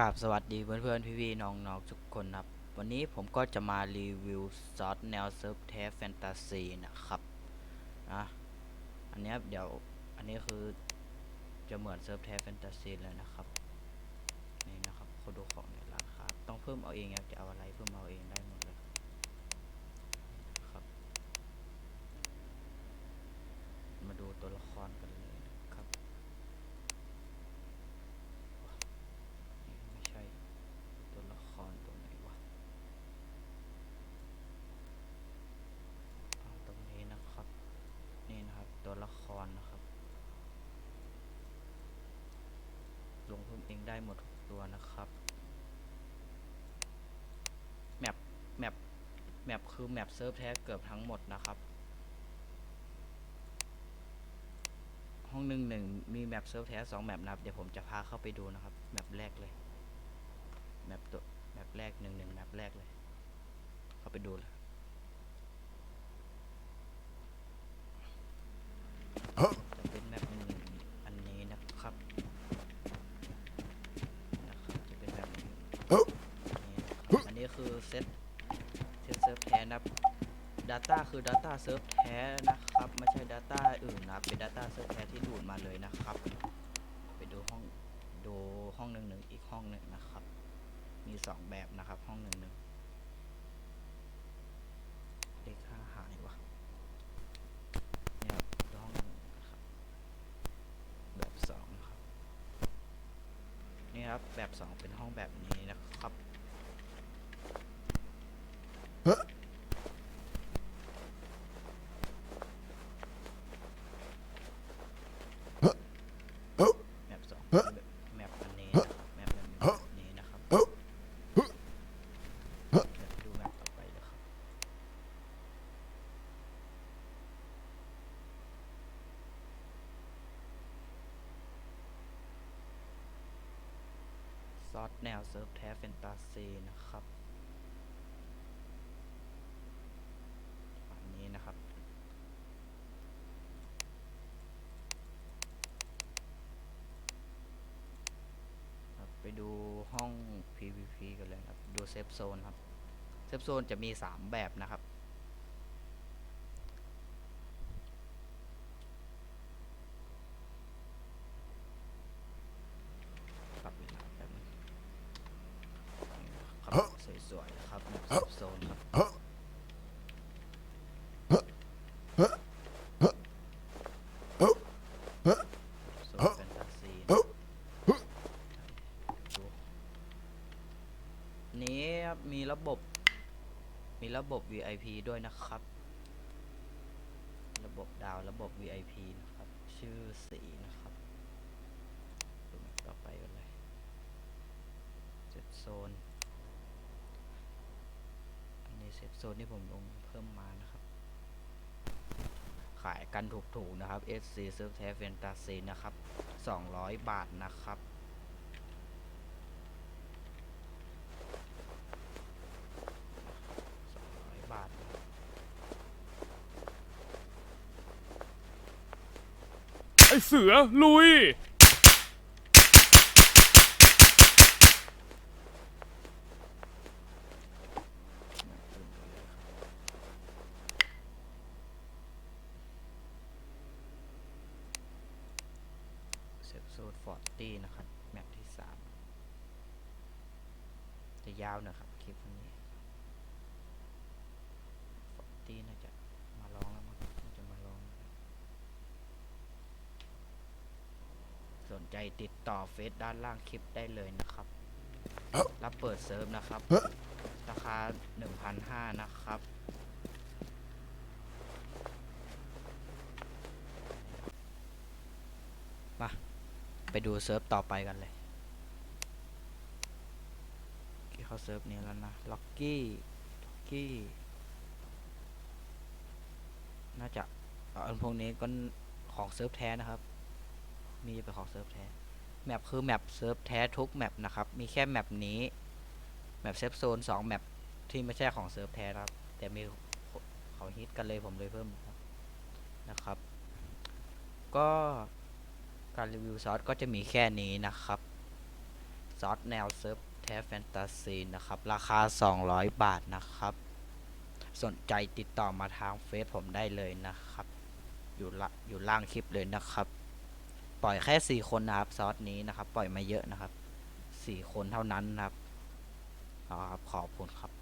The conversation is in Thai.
กราบสวัสดีเพื่อนเพื่อนพี่พี่ๆน้องน้องๆทุกคนครับ วันนี้ผมก็จะมารีวิวซอสแนวเซิร์ฟเทฟแฟนตาซีนะครับนะอันนี้เดี๋ยวอันนี้คือจะเหมือนเซิร์ฟเทฟแฟนตาซีเลยนะครับนี่นะครับเขาดูของในราคาต้องเพิ่มเอาเองครับจะเอาอะไรเพิ่มเอาเองได้หมดเลยครับ มาดูตัวละครกันเลยนะครับ นี่ไม่ใช่ตัวละครตัวไหนวะเอาตรงนี้นะครับ นี่นะครับ ตัวละครนะครับ ลงเพิ่มเอง ได้หมดทุกตัวนะครับแมปแมปแมปคือแมปเซิร์ฟแท้เกือบทั้งหมดนะครับ ห้องหนึ่งหนึ่งมีแมปเซิร์ฟแท้สองแมปนะครับ เดี๋ยวผมจะพาเข้าไปดูนะครับ แมปแรกเลย แมปตัวแมปแรกหนึ่งหนึ่งแมปแรกเลย เข้าไปดูเลยจะเป็นแมปหนึ่งหนึ่งอันนี้นะครับนะครับจะเป็นแบบนี้นี่นะ คือเซตเซตเซิร์ฟแท้นะครับ Data คือ Data เซิร์ฟแท้นะครับ ไม่ใช่ Data อื่นนะเป็น Data เซิร์ฟแท้ที่ดูดมาเลยนะครับ ไปดูห้องดูห้องหนึ่งหนึ่งอีกห้องหนึ่งนะครับ มีสองแบบนะครับห้องหนึ่งหนึ่งเลขห้าหายวะเนี่ยห้องหนึ่งครับแบบสองนะครับนี่ครับแบบสองเป็นห้องแบบนี้นะครับ แมปสองแมปอันนี้นะครับแมปแบบนี้นะครับเดี๋ยวดูแมปต่อไปนะครับซอสแนวเซิร์ฟแท้แฟนตาซีนะครับอันนี้นะครับ ครับไป ดูห้อง PVP กันเลยครับ ดูเซฟโซนครับ เซฟโซนจะมี 3 แบบนะครับ ครับเวลาแป๊บนึงนี่นะครับสวยๆนะครับเซฟโซนครับโซนแฟนตาซีนะ ดูนี้ครับมีระบบ มีระบบ VIP ด้วยนะครับ ระบบดาวระบบ VIP นะครับ ชื่อสีนะครับดูแมปต่อไปกันเลยเซฟโซน อันนี้เซฟโซนที่ผมลงเพิ่มมานะครับ ขายกันถูกๆนะครับ SC Surf t a f Fantasy นะครับ 200 บาทนะครับ สองร้อยบาทนะครับ ไอเสือลุย เซฟโซดฟอร์ตี้นะครับ แมปที่สามจะยาวหนะครับ คลิปวันนี้ฟอร์ตี้น่าจะมาลองแล้วมั้งน่าจะมาลองนะครับสน ใจติดต่อเฟซด้านล่างคลิปได้เลยนะครับ รับเปิดเซิร์ฟนะครับ ราคา 1,500 นะครับ มา ไปดูเซิร์ฟต่อไปกันเลยที่เขาเซิร์ฟนี้แล้วนะ ล็อกกี้ล็อกกี้ น่าจะเอาอันพวกนี้ก็ของเซิร์ฟแท้นะครับ มีเป็นของเซิร์ฟแท้แมปคือแมปเซิร์ฟแท้ทุกแมปนะครับ มีแค่แมปนี้แมปเซฟโซนสองแมปที่ไม่ใช่ของเซิร์ฟแท้ครับ แต่มีเขาฮิตกันเลยผมเลยเพิ่มนะครับนะครับ ก็การรีวิวซอสก็จะมีแค่นี้นะครับซอสแนวเซิร์ฟแท้แฟนตาซีนะครับ ราคา 200 บาทนะครับ สนใจติดต่อมาทางเฟซผมได้เลยนะครับ อยู่ละอยู่ล่างคลิปเลยนะครับ ปล่อยแค่สี่คนนะครับซอสนี้นะครับ ปล่อยมาเยอะนะครับสี่คนเท่านั้นนะครับเอครับขอบคุณครับ